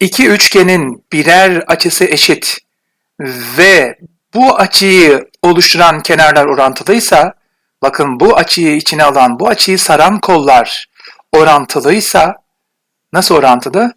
iki üçgenin birer açısı eşit ve bu açıyı oluşturan kenarlar orantılıysa, bakın bu açıyı içine alan, bu açıyı saran kollar orantılıysa, nasıl orantılı?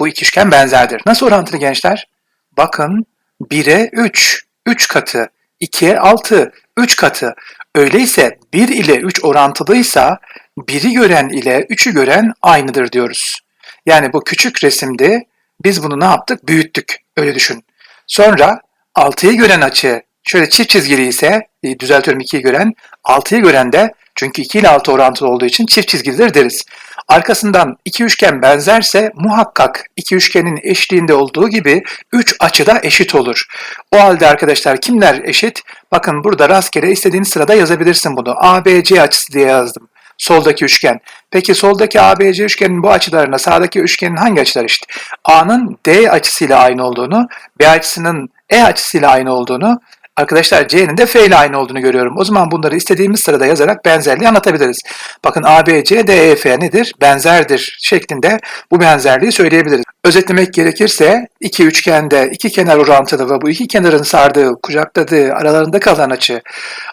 Bu iki üçgen benzerdir. Nasıl orantılı gençler? Bakın 1'e 3, 3 katı, 2'ye 6, 3 katı. Öyleyse 1 ile 3 orantılıysa 1'i gören ile 3'ü gören aynıdır diyoruz. Yani bu küçük resimde biz bunu ne yaptık? Büyüttük. Öyle düşün. Sonra 6'yı gören açı şöyle çift çizgili ise e, düzeltiyorum 2'yi gören 6'yı gören de çünkü 2 ile 6 orantılı olduğu için çift çizgilidir deriz. Arkasından iki üçgen benzerse muhakkak iki üçgenin eşliğinde olduğu gibi üç açı da eşit olur. O halde arkadaşlar kimler eşit? Bakın burada rastgele istediğin sırada yazabilirsin bunu. ABC açısı diye yazdım. Soldaki üçgen. Peki soldaki ABC üçgenin bu açılarına sağdaki üçgenin hangi açılar eşit? A'nın D açısıyla aynı olduğunu, B açısının E açısıyla aynı olduğunu, Arkadaşlar C'nin de F ile aynı olduğunu görüyorum. O zaman bunları istediğimiz sırada yazarak benzerliği anlatabiliriz. Bakın ABC, DEF nedir? Benzerdir şeklinde bu benzerliği söyleyebiliriz. Özetlemek gerekirse iki üçgende iki kenar orantılı ve bu iki kenarın sardığı, kucakladığı, aralarında kalan açı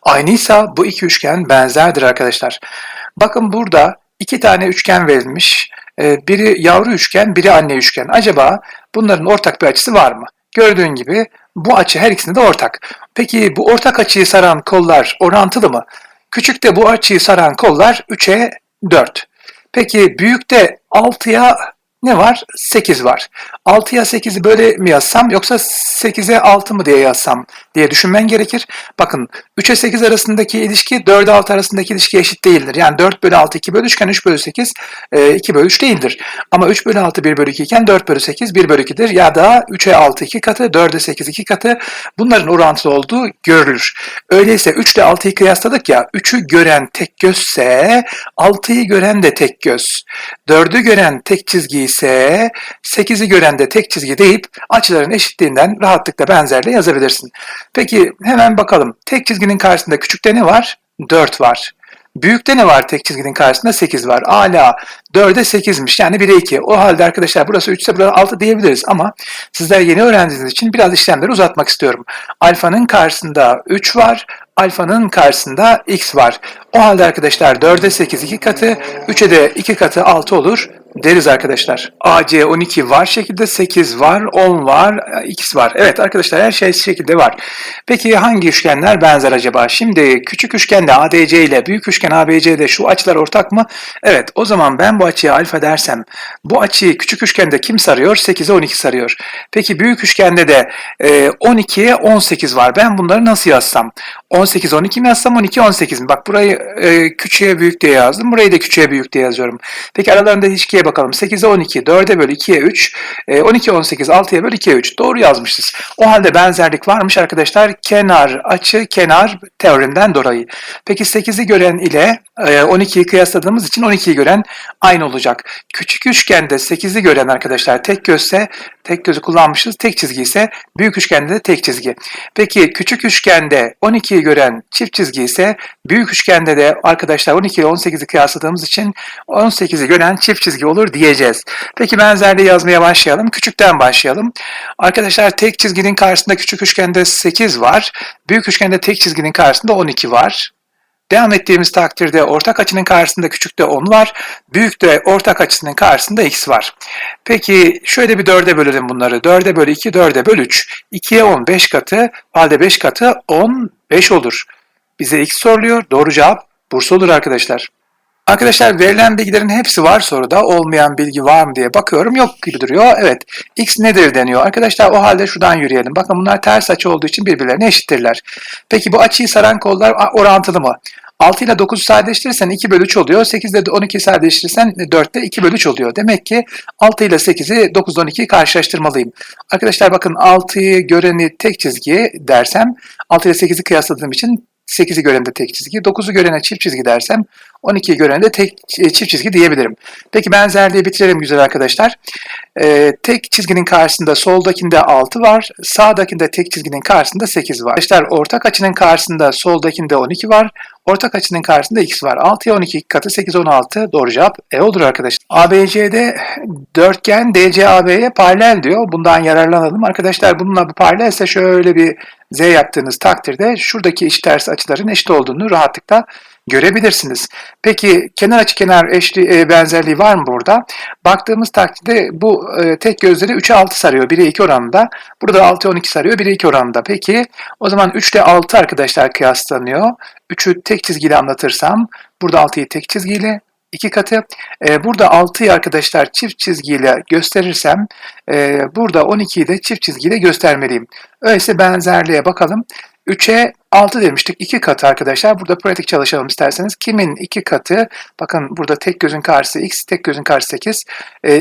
aynıysa bu iki üçgen benzerdir arkadaşlar. Bakın burada iki tane üçgen verilmiş. Ee, Biri yavru üçgen, biri anne üçgen. Acaba bunların ortak bir açısı var mı? Gördüğün gibi bu açı her ikisinde de ortak. Peki bu ortak açıyı saran kollar orantılı mı? Küçükte bu açıyı saran kollar 3'e 4. Peki büyükte 6'ya ne var? 8 var. 6'ya 8'i böyle mi yazsam yoksa 8'e 6 mı diye yazsam diye düşünmen gerekir. Bakın 3'e 8 arasındaki ilişki 4'e 6 arasındaki ilişki eşit değildir. Yani 4 bölü 6 2 bölü 3 iken 3 bölü 8 e, 2 bölü 3 değildir. Ama 3 bölü 6 1 bölü 2 iken 4 bölü 8 1 bölü 2'dir. Ya da 3'e 6 2 katı 4'e 8 2 katı bunların orantılı olduğu görülür. Öyleyse 3 ile 6'yı kıyasladık ya 3'ü gören tek gözse 6'yı gören de tek göz. 4'ü gören tek çizgi ise 8'i gören de tek çizgi deyip açıların eşitliğinden rahatlıkla benzerliği yazabilirsin. Peki hemen bakalım. Tek çizginin karşısında küçükte ne var? 4 var. Büyükte ne var tek çizginin karşısında? 8 var. Ala 4'e 8'miş yani 1'e 2. O halde arkadaşlar burası 3 ise burası 6 diyebiliriz ama sizler yeni öğrendiğiniz için biraz işlemleri uzatmak istiyorum. Alfanın karşısında 3 var. Alfanın karşısında x var. O halde arkadaşlar 4'e 8 2 katı, 3'e de 2 katı 6 olur deriz arkadaşlar. AC 12 var şekilde 8 var, 10 var, x var. Evet arkadaşlar her şey şekilde var. Peki hangi üçgenler benzer acaba? Şimdi küçük üçgende ADC ile büyük üçgen ABC'de şu açılar ortak mı? Evet o zaman ben bu açıya alfa dersem bu açıyı küçük üçgende kim sarıyor? 8'e 12 sarıyor. Peki büyük üçgende de e, 12'ye 18 var. Ben bunları nasıl yazsam? 18 12 mi yazsam 12 18 mi? Bak burayı e, küçüğe büyük diye yazdım. Burayı da küçüğe büyük diye yazıyorum. Peki aralarında ilişkiye bakalım. 8'e 12, 4'e böl 2'ye 3, e, 12 18 6'ya böl 2'ye 3. Doğru yazmışız. O halde benzerlik varmış arkadaşlar. Kenar, açı, kenar teoremden dolayı. Peki 8'i gören ile e, 12'yi kıyasladığımız için 12'yi gören aynı olacak. Küçük üçgende 8'i gören arkadaşlar tek gözse tek gözü kullanmışız. Tek çizgi ise büyük üçgende de tek çizgi. Peki küçük üçgende 12'yi gören çift çizgi ise büyük üçgende de arkadaşlar 12 ile 18'i kıyasladığımız için 18'i gören çift çizgi olur diyeceğiz. Peki benzerliği yazmaya başlayalım. Küçükten başlayalım. Arkadaşlar tek çizginin karşısında küçük üçgende 8 var. Büyük üçgende tek çizginin karşısında 12 var. Devam ettiğimiz takdirde ortak açının karşısında küçükte 10 var. Büyükte ortak açısının karşısında x var. Peki şöyle bir 4'e bölelim bunları. 4'e bölü 2, 4'e bölü 3. 2'ye 10 5 katı, halde 5 katı 10 5 olur. Bize x soruluyor. Doğru cevap Bursa olur arkadaşlar. Arkadaşlar verilen bilgilerin hepsi var soruda. Olmayan bilgi var mı diye bakıyorum. Yok gibi duruyor. Evet. X nedir deniyor. Arkadaşlar o halde şuradan yürüyelim. Bakın bunlar ters açı olduğu için birbirlerine eşittirler. Peki bu açıyı saran kollar orantılı mı? 6 ile 9'u sadeleştirirsen 2 bölü 3 oluyor. 8 ile 12'yi sadeleştirirsen 4 ile 2 bölü 3 oluyor. Demek ki 6 ile 8'i 9 ile 12'yi karşılaştırmalıyım. Arkadaşlar bakın 6'yı göreni tek çizgi dersem 6 ile 8'i kıyasladığım için 8'i görende tek çizgi, 9'u görene çift çizgi dersem 12'yi görene de tek e, çift çizgi diyebilirim. Peki benzerliği bitirelim güzel arkadaşlar. Ee, tek çizginin karşısında soldakinde 6 var, sağdakinde tek çizginin karşısında 8 var. Arkadaşlar ortak açının karşısında soldakinde 12 var, ortak açının karşısında x var. 6'ya 12 iki katı 8 16 doğru cevap E olur arkadaşlar. ABC'de dörtgen DCAB'ye paralel diyor. Bundan yararlanalım. Arkadaşlar bununla bu paralelse şöyle bir Z yaptığınız takdirde şuradaki eşit ters açıların eşit olduğunu rahatlıkla görebilirsiniz. Peki kenar açı kenar eşli, e, benzerliği var mı burada? Baktığımız takdirde bu e, tek gözleri 3'e 6 sarıyor. 1'e 2 oranında. Burada 6'ya 12 sarıyor. 1'e 2 oranında. Peki o zaman 3 ile 6 arkadaşlar kıyaslanıyor. 3'ü tek çizgiyle anlatırsam burada 6'yı tek çizgiyle iki katı. E, burada 6'yı arkadaşlar çift çizgiyle gösterirsem e, burada 12'yi de çift çizgiyle göstermeliyim. Öyleyse benzerliğe bakalım. 3'e 6 demiştik. 2 katı arkadaşlar. Burada pratik çalışalım isterseniz. Kimin 2 katı? Bakın burada tek gözün karşısı x, tek gözün karşısı 8.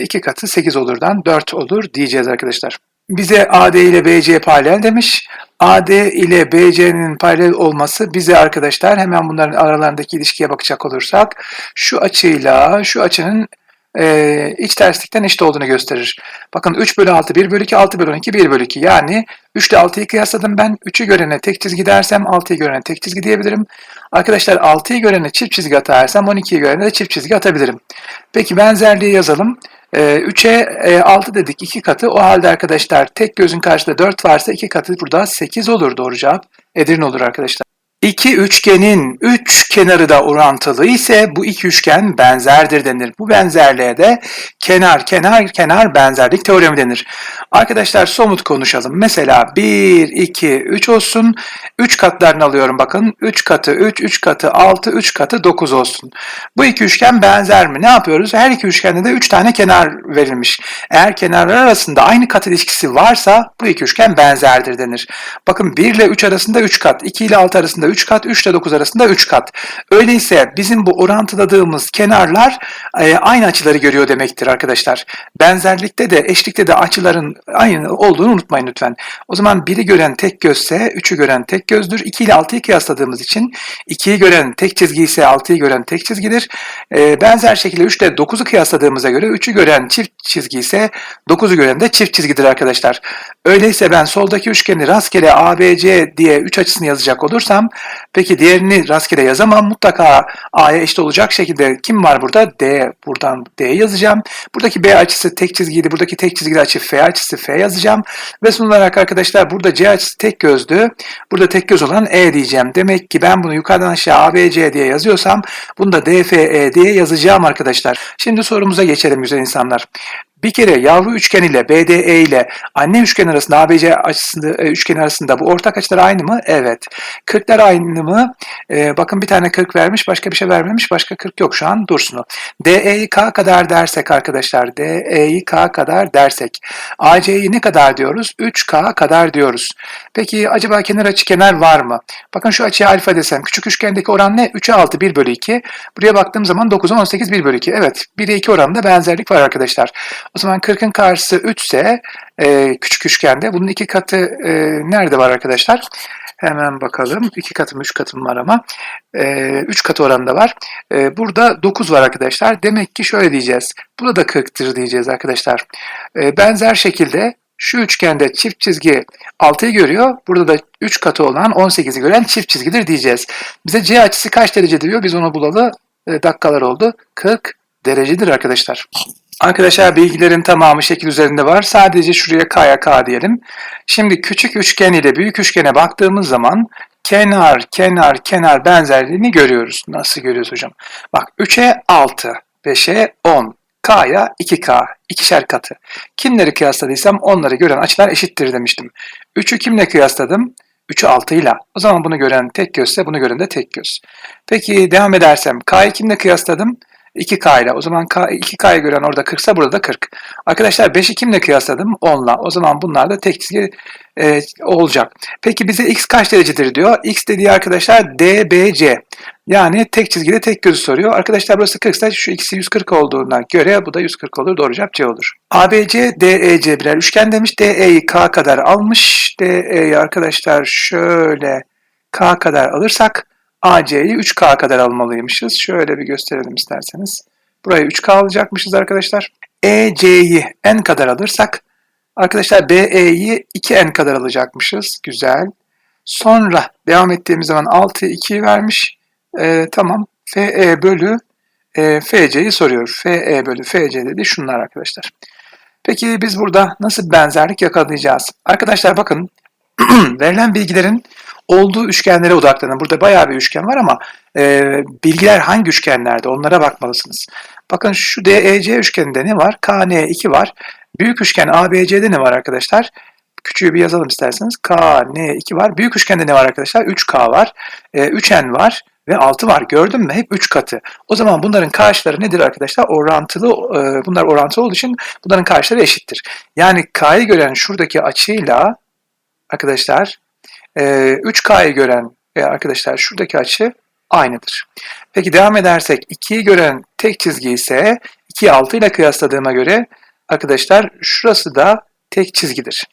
2 katı 8 olurdan 4 olur diyeceğiz arkadaşlar. Bize AD ile BC paralel demiş. AD ile BC'nin paralel olması bize arkadaşlar hemen bunların aralarındaki ilişkiye bakacak olursak şu açıyla şu açının e, iç terslikten eşit olduğunu gösterir. Bakın 3 bölü 6, 1 bölü 2, 6 bölü 12, 1 bölü 2. Yani 3 ile 6'yı kıyasladım ben. 3'ü görene tek çizgi dersem 6'yı görene tek çizgi diyebilirim. Arkadaşlar 6'yı görene çift çizgi atarsam 12'yi görene de çift çizgi atabilirim. Peki benzerliği yazalım. 3'e 6 dedik 2 katı. O halde arkadaşlar tek gözün karşısında 4 varsa 2 katı burada 8 olur doğru cevap. Edirne olur arkadaşlar. İki üçgenin üç kenarı da orantılı ise bu iki üçgen benzerdir denir. Bu benzerliğe de kenar kenar kenar benzerlik teoremi denir. Arkadaşlar somut konuşalım. Mesela 1, 2, 3 olsun. 3 katlarını alıyorum bakın. 3 katı 3, 3 katı 6, 3 katı 9 olsun. Bu iki üçgen benzer mi? Ne yapıyoruz? Her iki üçgende de 3 tane kenar verilmiş. Eğer kenarlar arasında aynı kat ilişkisi varsa bu iki üçgen benzerdir denir. Bakın 1 ile 3 arasında 3 kat, 2 ile 6 arasında 3 kat, 3 ile 9 arasında 3 kat. Öyleyse bizim bu orantıladığımız kenarlar e, aynı açıları görüyor demektir arkadaşlar. Benzerlikte de eşlikte de açıların aynı olduğunu unutmayın lütfen. O zaman 1'i gören tek gözse 3'ü gören tek gözdür. 2 ile 6'yı kıyasladığımız için 2'yi gören tek çizgi ise 6'yı gören tek çizgidir. E, benzer şekilde 3 ile 9'u kıyasladığımıza göre 3'ü gören çift çizgi ise 9'u gören de çift çizgidir arkadaşlar. Öyleyse ben soldaki üçgeni rastgele ABC diye 3 açısını yazacak olursam peki diğerini rastgele yazamam. Mutlaka A'ya eşit olacak şekilde kim var burada? D. Buradan D yazacağım. Buradaki B açısı tek çizgiydi. Buradaki tek çizgili açı F açısı F yazacağım. Ve son olarak arkadaşlar burada C açısı tek gözdü. Burada tek göz olan E diyeceğim. Demek ki ben bunu yukarıdan aşağı ABC diye yazıyorsam bunu da DFE diye yazacağım arkadaşlar. Şimdi sorumuza geçelim güzel insanlar. Bir kere yavru üçgen ile BDE ile anne üçgen arasında ABC açısında e, üçgen arasında bu ortak açılar aynı mı? Evet. 40'lar aynı mı? Ee, bakın bir tane 40 vermiş, başka bir şey vermemiş. Başka 40 yok şu an dursun o. DE'yi K kadar dersek arkadaşlar, DE'yi K kadar dersek. AC'yi ne kadar diyoruz? 3K kadar diyoruz. Peki acaba kenar açı kenar var mı? Bakın şu açıya alfa desem. Küçük üçgendeki oran ne? 3'e 6, 1 bölü 2. Buraya baktığım zaman 9'a 18, 1 bölü 2. Evet, 1'e 2 oranında benzerlik var arkadaşlar. O zaman 40'ın karşısı 3 ise e, küçük üçgende bunun iki katı e, nerede var arkadaşlar? Hemen bakalım. 2 katım 3 katım var ama 3 e, katı oranında var. E, burada 9 var arkadaşlar. Demek ki şöyle diyeceğiz. Burada da 40'tır diyeceğiz arkadaşlar. E, benzer şekilde şu üçgende çift çizgi 6'yı görüyor. Burada da 3 katı olan 18'i gören çift çizgidir diyeceğiz. Bize C açısı kaç derece diyor? Biz onu bulalı dakikalar oldu. 40 derecedir arkadaşlar. Arkadaşlar bilgilerin tamamı şekil üzerinde var. Sadece şuraya K'ya K diyelim. Şimdi küçük üçgen ile büyük üçgene baktığımız zaman kenar, kenar, kenar benzerliğini görüyoruz. Nasıl görüyoruz hocam? Bak 3'e 6, 5'e 10, K'ya 2K, ikişer katı. Kimleri kıyasladıysam onları gören açılar eşittir demiştim. 3'ü kimle kıyasladım? 3'ü 6 ile. O zaman bunu gören tek gözse bunu gören de tek göz. Peki devam edersem K'yı kimle kıyasladım? 2K ile. O zaman K, 2K'yı gören orada 40 ise burada da 40. Arkadaşlar 5'i kimle kıyasladım? 10 ile. O zaman bunlar da tek çizgi e, olacak. Peki bize x kaç derecedir diyor. X dediği arkadaşlar DBC. Yani tek çizgide tek gözü soruyor. Arkadaşlar burası 40 ise şu ikisi 140 olduğuna göre bu da 140 olur. Doğru cevap C olur. ABC, DEC birer üçgen demiş. DE'yi K kadar almış. DE'yi arkadaşlar şöyle K kadar alırsak AC'yi 3K kadar almalıymışız. Şöyle bir gösterelim isterseniz. Burayı 3K alacakmışız arkadaşlar. EC'yi n kadar alırsak arkadaşlar BE'yi 2n kadar alacakmışız. Güzel. Sonra devam ettiğimiz zaman 6 2 vermiş. Ee, tamam. FE bölü e, FC'yi soruyor. FE bölü FC dedi şunlar arkadaşlar. Peki biz burada nasıl benzerlik yakalayacağız? Arkadaşlar bakın verilen bilgilerin olduğu üçgenlere odaklanın. Burada bayağı bir üçgen var ama e, bilgiler hangi üçgenlerde onlara bakmalısınız. Bakın şu DEC üçgeninde ne var? KN2 var. Büyük üçgen ABC'de ne var arkadaşlar? Küçüğü bir yazalım isterseniz. KN2 var. Büyük üçgende ne var arkadaşlar? 3K var. E, 3N var ve 6 var. Gördün mü? Hep 3 katı. O zaman bunların karşıları nedir arkadaşlar? Orantılı, e, bunlar orantılı olduğu için bunların karşıları eşittir. Yani K'yı gören şuradaki açıyla arkadaşlar e, 3K'yı gören ve arkadaşlar şuradaki açı aynıdır. Peki devam edersek 2'yi gören tek çizgi ise 2'yi 6 ile kıyasladığıma göre arkadaşlar şurası da tek çizgidir.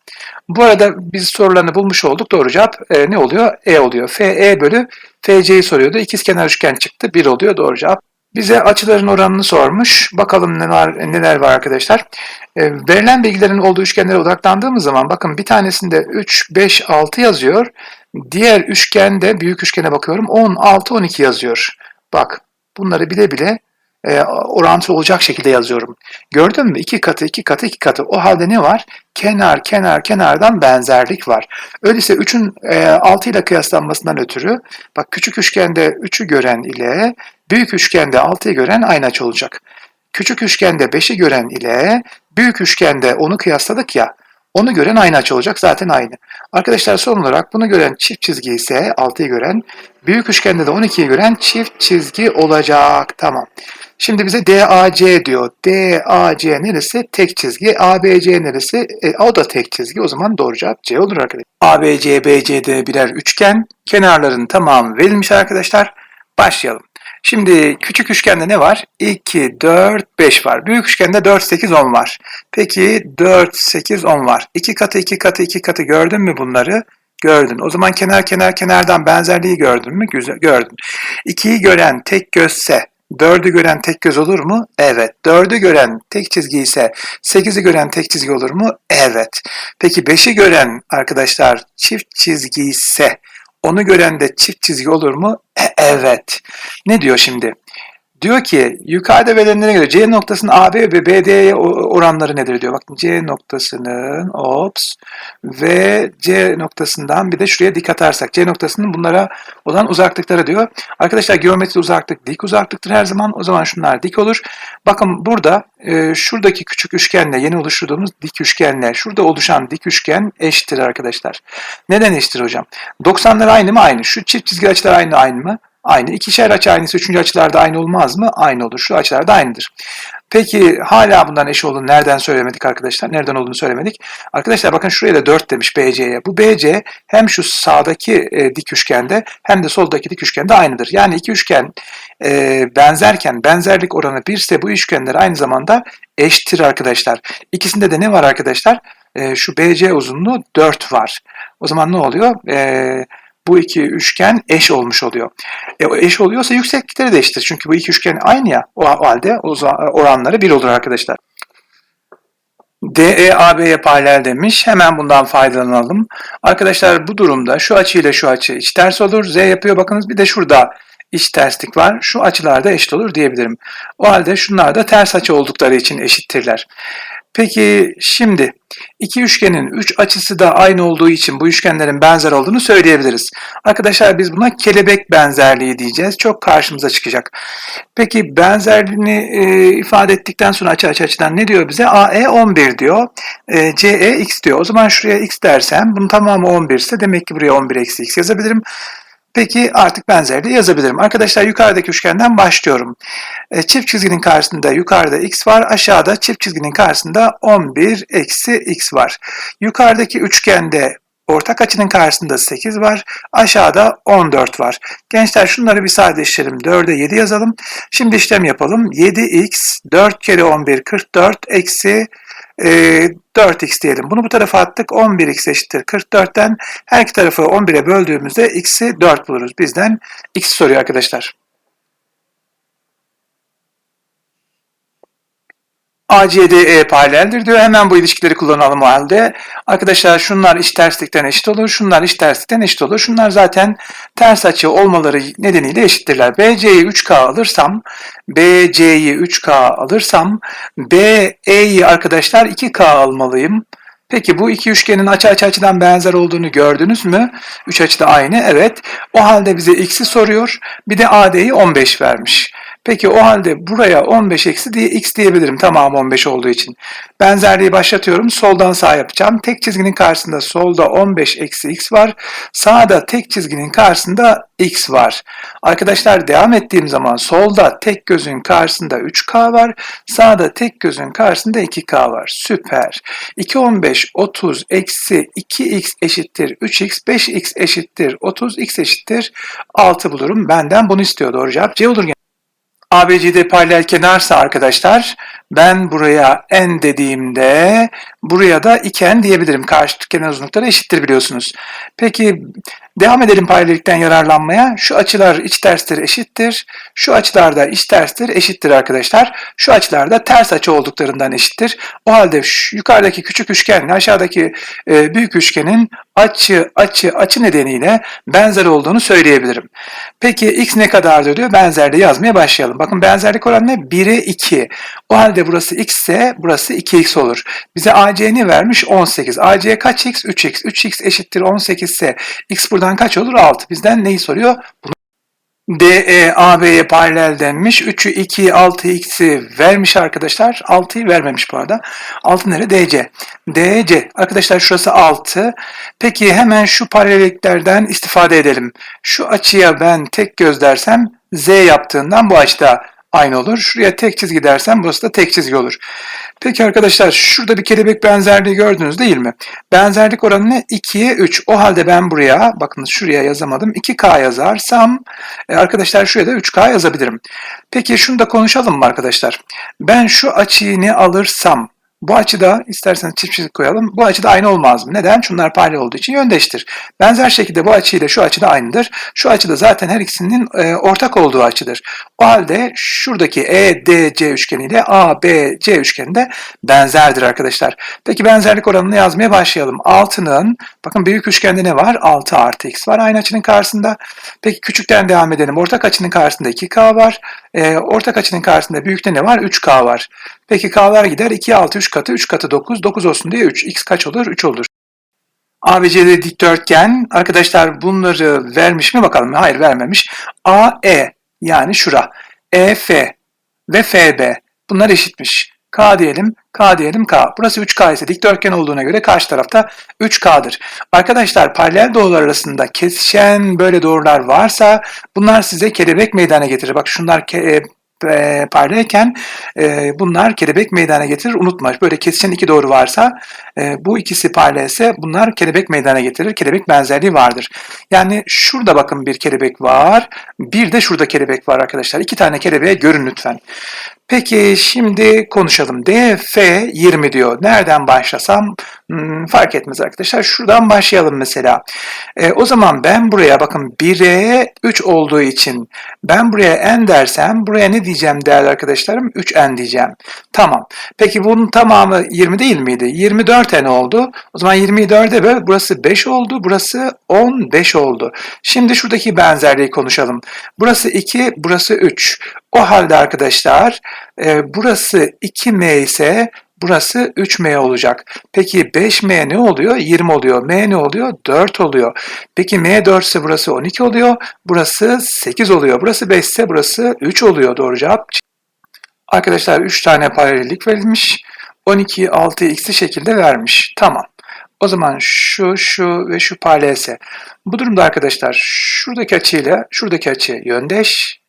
Bu arada biz sorularını bulmuş olduk. Doğru cevap e, ne oluyor? E oluyor. FE bölü FC'yi soruyordu. İkizkenar üçgen çıktı. 1 oluyor. Doğru cevap. Bize açıların oranını sormuş. Bakalım neler, neler var arkadaşlar. E, verilen bilgilerin olduğu üçgenlere odaklandığımız zaman bakın bir tanesinde 3, 5, 6 yazıyor. Diğer üçgende büyük üçgene bakıyorum 10, 6, 12 yazıyor. Bak bunları bile bile e, orantılı olacak şekilde yazıyorum. Gördün mü? İki katı, iki katı, iki katı. O halde ne var? Kenar, kenar, kenardan benzerlik var. Öyleyse 3'ün e, 6 ile kıyaslanmasından ötürü bak küçük üçgende 3'ü gören ile büyük üçgende 6'yı gören aynı açı olacak. Küçük üçgende 5'i gören ile büyük üçgende 10'u kıyasladık ya. Onu gören aynı açı olacak. Zaten aynı. Arkadaşlar son olarak bunu gören çift çizgi ise 6'yı gören, büyük üçgende de 12'yi gören çift çizgi olacak. Tamam. Şimdi bize DAC diyor. DAC neresi? Tek çizgi. ABC neresi? E, o da tek çizgi. O zaman doğru cevap C olur arkadaşlar. ABC, BCD birer üçgen. Kenarların tamamı verilmiş arkadaşlar. Başlayalım. Şimdi küçük üçgende ne var? 2, 4, 5 var. Büyük üçgende 4, 8, 10 var. Peki 4, 8, 10 var. 2 katı, 2 katı, 2 katı gördün mü bunları? Gördün. O zaman kenar kenar kenardan benzerliği gördün mü? Güzel, gördün. 2'yi gören tek gözse 4'ü gören tek göz olur mu? Evet. 4'ü gören tek çizgi ise 8'i gören tek çizgi olur mu? Evet. Peki 5'i gören arkadaşlar çift çizgi ise onu gören de çift çizgi olur mu? E, evet. Ne diyor şimdi? Diyor ki yukarıda verilenlere göre C noktasının AB ve BD'ye oranları nedir diyor. Bakın C noktasının ops ve C noktasından bir de şuraya dik atarsak C noktasının bunlara olan uzaklıkları diyor. Arkadaşlar geometri uzaklık dik uzaklıktır her zaman. O zaman şunlar dik olur. Bakın burada e, şuradaki küçük üçgenle yeni oluşturduğumuz dik üçgenle şurada oluşan dik üçgen eşittir arkadaşlar. Neden eşittir hocam? 90'lar aynı mı? Aynı. Şu çift çizgi açılar aynı aynı mı? Aynı. İkişer açı aynısı üçüncü açılarda aynı olmaz mı? Aynı olur. Şu açılar da aynıdır. Peki hala bundan eş olduğunu nereden söylemedik arkadaşlar? Nereden olduğunu söylemedik. Arkadaşlar bakın şuraya da 4 demiş BC'ye. Bu BC hem şu sağdaki e, dik üçgende hem de soldaki dik üçgende aynıdır. Yani iki üçgen e, benzerken benzerlik oranı 1 ise bu üçgenler aynı zamanda eşittir arkadaşlar. İkisinde de ne var arkadaşlar? E, şu BC uzunluğu 4 var. O zaman ne oluyor? Eee bu iki üçgen eş olmuş oluyor. E, eş oluyorsa yükseklikleri de eşittir. Çünkü bu iki üçgen aynı ya. O halde oranları bir olur arkadaşlar. DE paralel demiş. Hemen bundan faydalanalım. Arkadaşlar bu durumda şu açı ile şu açı iç ters olur. Z yapıyor bakınız. Bir de şurada iç terslik var. Şu açılarda eşit olur diyebilirim. O halde şunlar da ters açı oldukları için eşittirler. Peki şimdi iki üçgenin üç açısı da aynı olduğu için bu üçgenlerin benzer olduğunu söyleyebiliriz. Arkadaşlar biz buna kelebek benzerliği diyeceğiz. Çok karşımıza çıkacak. Peki benzerliğini e, ifade ettikten sonra açı açı açıdan ne diyor bize? AE 11 diyor. E, CE x diyor. O zaman şuraya x dersem bunun tamamı 11 ise demek ki buraya 11 eksi x yazabilirim. Peki artık benzerliği yazabilirim. Arkadaşlar yukarıdaki üçgenden başlıyorum. E, çift çizginin karşısında yukarıda x var. Aşağıda çift çizginin karşısında 11 eksi x var. Yukarıdaki üçgende ortak açının karşısında 8 var. Aşağıda 14 var. Gençler şunları bir sadeleştirelim. 4'e 7 yazalım. Şimdi işlem yapalım. 7x 4 kere 11 44 eksi e, 4x diyelim. Bunu bu tarafa attık. 11x eşittir 44'ten her iki tarafı 11'e böldüğümüzde x'i 4 buluruz. Bizden x soruyor arkadaşlar. ACDE paraleldir diyor. Hemen bu ilişkileri kullanalım o halde. Arkadaşlar şunlar iç terslikten eşit olur. Şunlar iç terslikten eşit olur. Şunlar zaten ters açı olmaları nedeniyle eşittirler. BC'yi 3K alırsam, BC'yi 3K alırsam, BE'yi arkadaşlar 2K almalıyım. Peki bu iki üçgenin açı açı açıdan benzer olduğunu gördünüz mü? Üç açı da aynı. Evet. O halde bize x'i soruyor. Bir de AD'yi 15 vermiş. Peki o halde buraya 15 eksi diye x diyebilirim tamam 15 olduğu için. Benzerliği başlatıyorum. Soldan sağ yapacağım. Tek çizginin karşısında solda 15 eksi x var. Sağda tek çizginin karşısında x var. Arkadaşlar devam ettiğim zaman solda tek gözün karşısında 3k var. Sağda tek gözün karşısında 2k var. Süper. 2 15 30 eksi 2x eşittir 3x 5x eşittir 30 x eşittir 6 bulurum. Benden bunu istiyor doğru cevap C olur. ABCD paralel kenarsa arkadaşlar ben buraya n dediğimde buraya da 2n diyebilirim. Karşıt kenar uzunlukları eşittir biliyorsunuz. Peki devam edelim paralellikten yararlanmaya. Şu açılar iç terstir eşittir. Şu açılar da iç terstir eşittir arkadaşlar. Şu açılar da ters açı olduklarından eşittir. O halde şu yukarıdaki küçük üçgenle aşağıdaki e, büyük üçgenin açı açı açı nedeniyle benzer olduğunu söyleyebilirim. Peki x ne kadardır diyor. Benzerliği yazmaya başlayalım. Bakın benzerlik oranı ne? 1'e 2. O halde burası x ise burası 2x olur. Bize AC'ni vermiş 18. AC kaç x? 3x. 3x eşittir 18 ise x buradan kaç olur? 6. Bizden neyi soruyor? Bunu DE AB'ye paralel denmiş. 3'ü 2'yi 6x'i vermiş arkadaşlar. 6'yı vermemiş bu arada. 6 nere? DC. DC. Arkadaşlar şurası 6. Peki hemen şu paralelliklerden istifade edelim. Şu açıya ben tek göz dersem Z yaptığından bu açıda aynı olur. Şuraya tek çizgi dersem burası da tek çizgi olur. Peki arkadaşlar şurada bir kelebek benzerliği gördünüz değil mi? Benzerlik oranı ne? 2'ye 3. O halde ben buraya bakın şuraya yazamadım. 2K yazarsam e, arkadaşlar şuraya da 3K yazabilirim. Peki şunu da konuşalım mı arkadaşlar? Ben şu açıyı ne alırsam bu açıda isterseniz çift çizik koyalım. Bu açıda aynı olmaz mı? Neden? Şunlar paralel olduğu için yöndeştir. Benzer şekilde bu açı ile şu açı da aynıdır. Şu açı da zaten her ikisinin e, ortak olduğu açıdır. O halde şuradaki EDC üçgeni ile ABC üçgeni de benzerdir arkadaşlar. Peki benzerlik oranını yazmaya başlayalım. 6'nın bakın büyük üçgende ne var? 6 artı x var aynı açının karşısında. Peki küçükten devam edelim. Ortak açının karşısında 2k var. E, ortak açının karşısında büyükte ne var? 3k var. Peki k'lar gider. 2, 6, 3 katı, 3 katı 9. 9 olsun diye 3. x kaç olur? 3 olur. ABCD dikdörtgen. Arkadaşlar bunları vermiş mi bakalım? Hayır vermemiş. AE yani şura. EF ve FB. Bunlar eşitmiş. K diyelim, K diyelim K. Burası 3K ise dikdörtgen olduğuna göre karşı tarafta 3K'dır. Arkadaşlar paralel doğrular arasında kesişen böyle doğrular varsa bunlar size kelebek meydana getirir. Bak şunlar ke e, e, bunlar kelebek meydana getirir. Unutma böyle kesişen iki doğru varsa e, bu ikisi paralelse bunlar kelebek meydana getirir. Kelebek benzerliği vardır. Yani şurada bakın bir kelebek var. Bir de şurada kelebek var arkadaşlar. İki tane kelebeğe görün lütfen. Peki şimdi konuşalım. DF 20 diyor. Nereden başlasam hmm, fark etmez arkadaşlar. Şuradan başlayalım mesela. E, o zaman ben buraya bakın 1'e 3 olduğu için ben buraya n dersem buraya ne diyeceğim değerli arkadaşlarım? 3n diyeceğim. Tamam. Peki bunun tamamı 20 değil miydi? 24n oldu. O zaman 24'e böl. Burası 5 oldu. Burası 15 oldu. Şimdi şuradaki benzerliği konuşalım. Burası 2, burası 3. O halde arkadaşlar e, burası 2m ise burası 3m olacak. Peki 5m ne oluyor? 20 oluyor. m ne oluyor? 4 oluyor. Peki m 4 ise burası 12 oluyor. Burası 8 oluyor. Burası 5 ise burası 3 oluyor. Doğru cevap. Arkadaşlar 3 tane paralellik verilmiş. 12, 6, x'i şekilde vermiş. Tamam. O zaman şu, şu ve şu paralelse. Bu durumda arkadaşlar şuradaki açıyla şuradaki açı yöndeş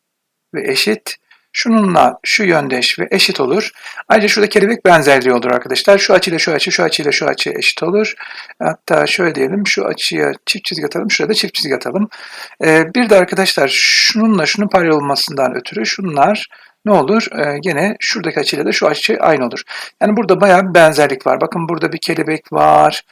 ve eşit. Şununla şu yöndeş ve eşit olur. Ayrıca şurada kelebek benzerliği olur arkadaşlar. Şu açıyla şu açı, şu açıyla şu açı eşit olur. Hatta şöyle diyelim, şu açıya çift çizgi atalım, şurada çift çizgi atalım. Ee, bir de arkadaşlar şununla şunun paralel olmasından ötürü şunlar ne olur? Ee, gene şuradaki açıyla da şu açı aynı olur. Yani burada bayağı bir benzerlik var. Bakın burada bir kelebek var.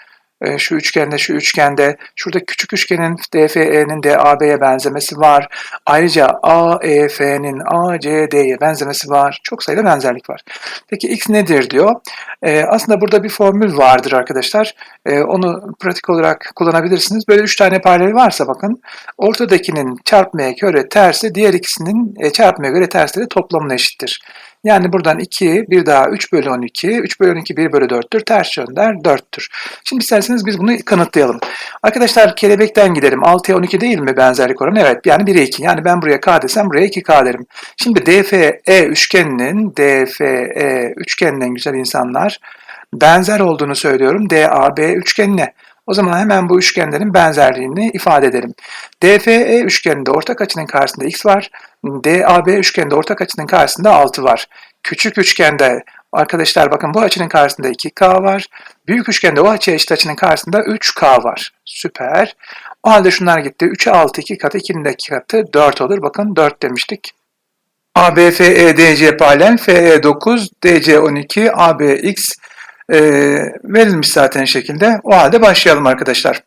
Ee, şu üçgende, şu üçgende. Şurada küçük üçgenin DFE'nin DAB'ye benzemesi var. Ayrıca AEF'nin ACD'ye benzemesi var. Çok sayıda benzerlik var. Peki x nedir diyor. Ee, aslında burada bir formül vardır arkadaşlar. Ee, onu pratik olarak kullanabilirsiniz. Böyle üç tane paralel varsa bakın ortadakinin çarpmaya göre tersi diğer ikisinin e, çarpmaya göre tersleri toplamına eşittir. Yani buradan 2, bir daha 3 bölü 12, 3 bölü 12 1 bölü 4'tür, ters yönder 4'tür. Şimdi isterseniz biz bunu kanıtlayalım. Arkadaşlar kelebekten gidelim. 6'ya 12 değil mi benzerlik oranı? Evet yani 1'e 2. Yani ben buraya k desem buraya 2k derim. Şimdi DFE üçgeninin, DFE üçgeninin güzel insanlar benzer olduğunu söylüyorum DAB üçgenine. O zaman hemen bu üçgenlerin benzerliğini ifade edelim. DFE üçgeninde ortak açının karşısında x var. DAB üçgeninde ortak açının karşısında 6 var. Küçük üçgende arkadaşlar bakın bu açının karşısında 2K var. Büyük üçgende o açıya eşit açının karşısında 3K var. Süper. O halde şunlar gitti. 3'e 6 2 katı 2'nin de 2 katı 4 olur. Bakın 4 demiştik. ABFE DC paralel FE 9 DC 12 ABX e, verilmiş zaten şekilde. O halde başlayalım arkadaşlar.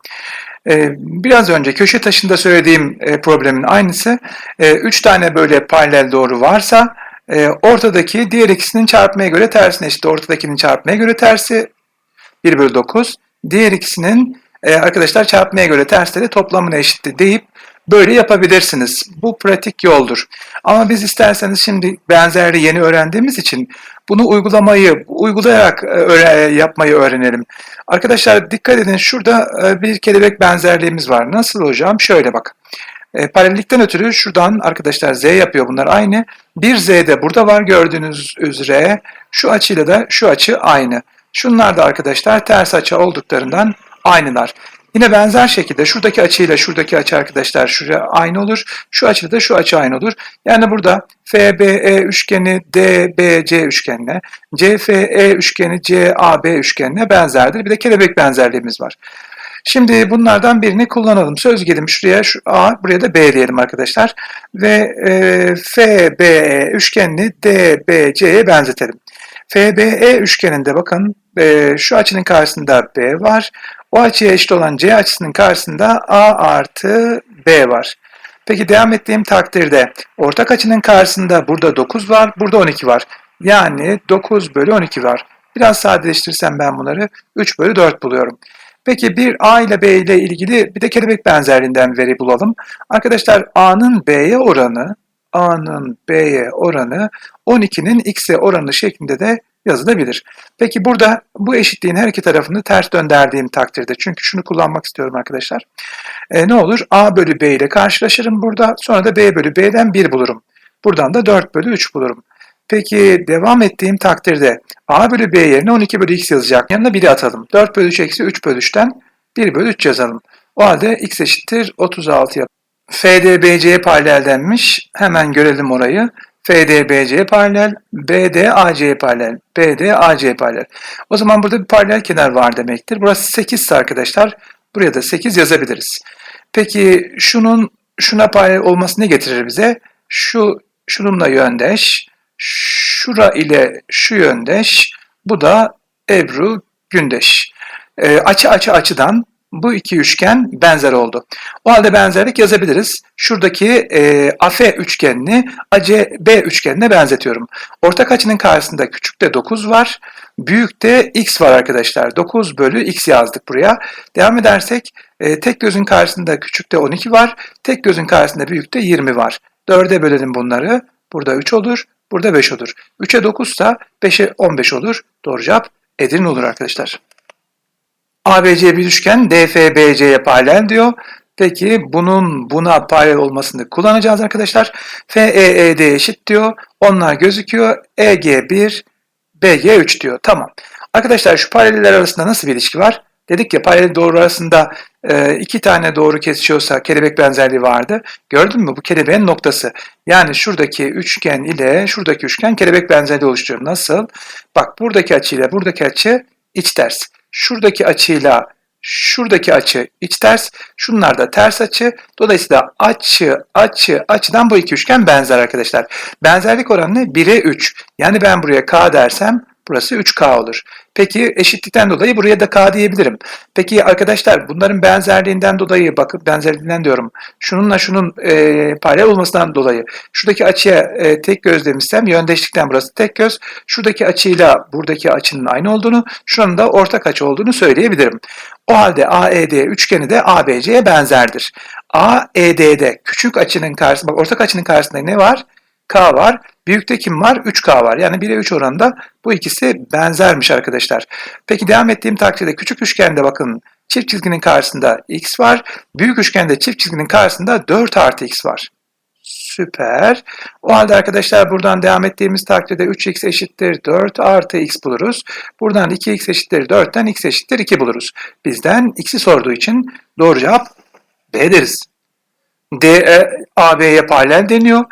E, biraz önce köşe taşında söylediğim e, problemin aynısı. 3 e, tane böyle paralel doğru varsa e, ortadaki diğer ikisinin çarpmaya göre tersine eşit. Ortadakinin çarpmaya göre tersi 1 bölü 9. Diğer ikisinin e, arkadaşlar çarpmaya göre tersleri toplamına eşitti deyip böyle yapabilirsiniz. Bu pratik yoldur. Ama biz isterseniz şimdi benzerliği yeni öğrendiğimiz için bunu uygulamayı uygulayarak öğre, yapmayı öğrenelim. Arkadaşlar dikkat edin şurada e, bir kelebek benzerliğimiz var. Nasıl hocam? Şöyle bak. E, paralellikten ötürü şuradan arkadaşlar z yapıyor bunlar aynı. Bir z de burada var gördüğünüz üzere. Şu açıyla da şu açı aynı. Şunlar da arkadaşlar ters açı olduklarından aynılar. Yine benzer şekilde şuradaki açıyla şuradaki açı arkadaşlar şuraya aynı olur. Şu açıda da şu açı aynı olur. Yani burada FBE üçgeni DBC üçgenine, CFE üçgeni CAB üçgenine benzerdir. Bir de kelebek benzerliğimiz var. Şimdi bunlardan birini kullanalım. Söz gelimi şuraya şu A, buraya da B diyelim arkadaşlar. Ve e, FBE üçgenini DBC'ye benzetelim. FBE üçgeninde bakın e, şu açının karşısında B var. O açıya eşit olan C açısının karşısında A artı B var. Peki devam ettiğim takdirde ortak açının karşısında burada 9 var, burada 12 var. Yani 9 bölü 12 var. Biraz sadeleştirsem ben bunları 3 bölü 4 buluyorum. Peki bir A ile B ile ilgili bir de kelebek benzerliğinden veri bulalım. Arkadaşlar A'nın B'ye oranı, A'nın B'ye oranı 12'nin X'e oranı şeklinde de yazılabilir. Peki burada bu eşitliğin her iki tarafını ters döndürdüğüm takdirde çünkü şunu kullanmak istiyorum arkadaşlar. E, ne olur? A bölü B ile karşılaşırım burada. Sonra da B bölü B'den 1 bulurum. Buradan da 4 bölü 3 bulurum. Peki devam ettiğim takdirde A bölü B yerine 12 bölü X yazacak. Yanına 1'i atalım. 4 bölü 3 eksi 3 bölü 3'ten 1 bölü 3 yazalım. O halde X eşittir 36 yap. FDBC'ye paraleldenmiş. Hemen görelim orayı. FDBC paralel, BDAC paralel, BDAC paralel. O zaman burada bir paralel kenar var demektir. Burası 8 ise arkadaşlar buraya da 8 yazabiliriz. Peki şunun şuna paralel olması ne getirir bize? Şu şununla yöndeş, şura ile şu yöndeş, bu da Ebru Gündeş. E, açı açı açıdan bu iki üçgen benzer oldu. O halde benzerlik yazabiliriz. Şuradaki e, AF üçgenini ACB üçgenine benzetiyorum. Ortak açının karşısında küçük de 9 var. Büyük de x var arkadaşlar. 9 bölü x yazdık buraya. Devam edersek e, tek gözün karşısında küçük de 12 var. Tek gözün karşısında büyük de 20 var. 4'e bölelim bunları. Burada 3 olur. Burada 5 olur. 3'e 9 ise 5'e 15 olur. Doğru cevap Edirne olur arkadaşlar. ABC bir üçgen DFBC'ye paralel diyor. Peki bunun buna paralel olmasını kullanacağız arkadaşlar. FEED eşit diyor. Onlar gözüküyor. EG1, BG3 diyor. Tamam. Arkadaşlar şu paraleller arasında nasıl bir ilişki var? Dedik ya paralel doğru arasında e, iki tane doğru kesişiyorsa kelebek benzerliği vardı. Gördün mü bu kelebeğin noktası. Yani şuradaki üçgen ile şuradaki üçgen kelebek benzerliği oluşturuyor. Nasıl? Bak buradaki açı ile buradaki açı iç ters şuradaki açıyla Şuradaki açı iç ters, şunlar da ters açı. Dolayısıyla açı, açı, açıdan bu iki üçgen benzer arkadaşlar. Benzerlik oranı ne? 1'e 3. Yani ben buraya K dersem burası 3K olur. Peki eşitlikten dolayı buraya da K diyebilirim. Peki arkadaşlar bunların benzerliğinden dolayı bakın benzerliğinden diyorum. Şununla şunun e, paralel olmasından dolayı şuradaki açıya e, tek göz demişsem yöndeşlikten burası tek göz. Şuradaki açıyla buradaki açının aynı olduğunu, şunun da ortak açı olduğunu söyleyebilirim. O halde AED üçgeni de ABC'ye benzerdir. AED'de küçük açının karşısında, bak ortak açının karşısında ne var? K var. Büyükte kim var? 3K var. Yani 1'e 3 oranında bu ikisi benzermiş arkadaşlar. Peki devam ettiğim takdirde küçük üçgende bakın çift çizginin karşısında x var. Büyük üçgende çift çizginin karşısında 4 artı x var. Süper. O halde arkadaşlar buradan devam ettiğimiz takdirde 3x eşittir 4 artı x buluruz. Buradan 2x eşittir 4'ten x eşittir 2 buluruz. Bizden x'i sorduğu için doğru cevap B deriz. D, e, AB'ye paralel deniyor.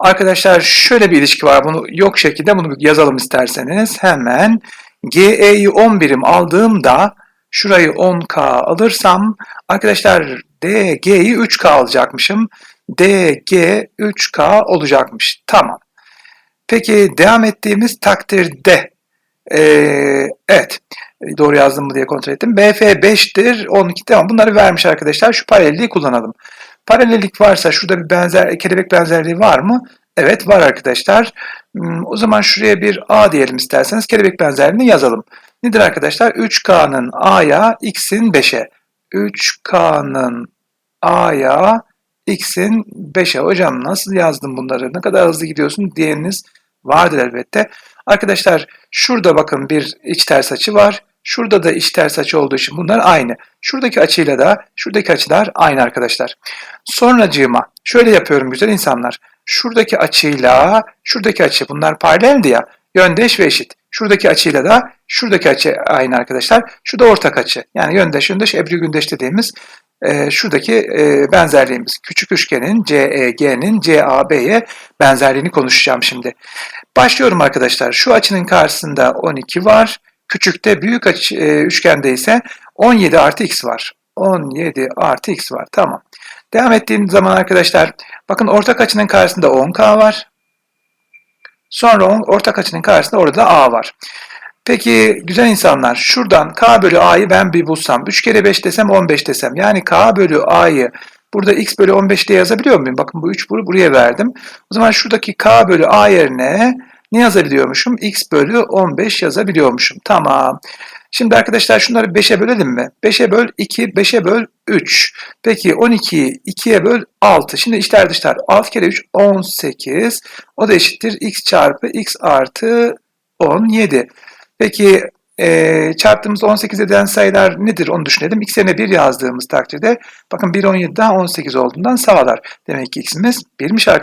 Arkadaşlar şöyle bir ilişki var. Bunu yok şekilde bunu yazalım isterseniz. Hemen GE'yi 10 birim aldığımda şurayı 10K alırsam arkadaşlar DG'yi 3K alacakmışım. DG 3K olacakmış. Tamam. Peki devam ettiğimiz takdirde ee, evet doğru yazdım mı diye kontrol ettim. BF 5'tir 12 tamam bunları vermiş arkadaşlar. Şu paralelliği kullanalım. Paralellik varsa şurada bir benzer kelebek benzerliği var mı? Evet var arkadaşlar. Hmm, O zaman şuraya bir A diyelim isterseniz. Kelebek benzerliğini yazalım. Nedir arkadaşlar? 3K'nın A'ya X'in 5'e. 3K'nın A'ya X'in 5'e. Hocam nasıl yazdım bunları? Ne kadar hızlı gidiyorsun diyeniniz vardır elbette. Arkadaşlar şurada bakın bir iç ters açı var. Şurada da iç ters açı olduğu için bunlar aynı. Şuradaki açıyla da şuradaki açılar aynı arkadaşlar. Sonracığıma şöyle yapıyorum güzel insanlar. Şuradaki açıyla şuradaki açı bunlar paraleldi ya. Yöndeş ve eşit. Şuradaki açıyla da şuradaki açı aynı arkadaşlar. Şu da ortak açı. Yani yöndeş yöndeş ebri gündeş dediğimiz e, şuradaki e, benzerliğimiz. Küçük üçgenin CEG'nin CAB'ye benzerliğini konuşacağım şimdi. Başlıyorum arkadaşlar. Şu açının karşısında 12 var. Küçükte büyük açı, e, üçgende ise 17 artı x var. 17 artı x var. Tamam. Devam ettiğim zaman arkadaşlar bakın ortak açının karşısında 10k var. Sonra on- ortak açının karşısında orada a var. Peki güzel insanlar şuradan k bölü a'yı ben bir bulsam 3 kere 5 desem 15 desem yani k bölü a'yı burada x bölü 15 diye yazabiliyor muyum? Bakın bu 3 buraya verdim. O zaman şuradaki k bölü a yerine ne yazabiliyormuşum? x bölü 15 yazabiliyormuşum. Tamam. Şimdi arkadaşlar şunları 5'e bölelim mi? 5'e böl 2, 5'e böl 3. Peki 12'yi 2'ye böl 6. Şimdi içler dışlar. 6 kere 3 18. O da eşittir x çarpı x artı 17. Peki e, çarptığımızda 18 eden sayılar nedir onu düşünelim. X yerine 1 yazdığımız takdirde bakın 1 17'den 18 olduğundan sağlar. Demek ki x'imiz 1'miş arkadaşlar.